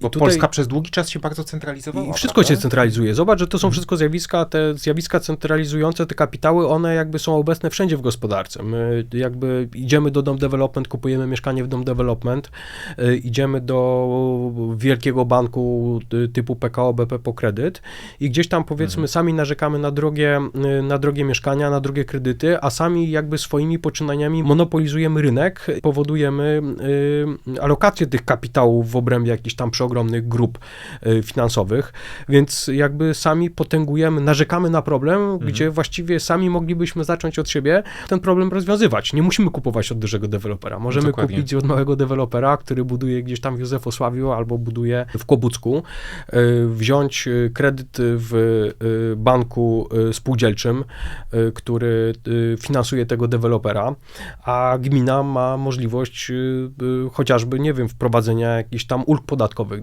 Bo tutaj- Polska przez długi czas się bardzo centralizowała. I wszystko się prawda? centralizuje. Zobacz, że to są wszystko zjawiska, te zjawiska centralizujące, te kapitały, one jakby są obecne wszędzie w gospodarce. My jakby idziemy do Dom Development, kupujemy mieszkanie w Dom Development, y, idziemy do wielkiego banku typu PKO, BP po kredyt i gdzieś tam powiedzmy Mhm. sami narzekamy na drogie, y, na drogie mieszkania, na drogie kredyty, a sami jakby swoimi poczynaniami monopolizujemy rynek, powodujemy y, alokację tych kapitałów w obrębie jakichś tam przeogromnych grup y, finansowych, więc jakby sami potęgujemy, narzekamy na problem, Mhm. gdzie właściwie sami moglibyśmy zacząć od siebie ten problem rozwiązywać. Nie musimy kupować od dużego dewelopera. Możemy Dokładnie. kupić od małego dewelopera, który buduje gdzieś tam w Józefosławiu albo buduje w Kłobucku, y, wziąć y, kredyt w banku spółdzielczym, który finansuje tego dewelopera, a gmina ma możliwość chociażby, nie wiem, wprowadzenia jakichś tam ulg podatkowych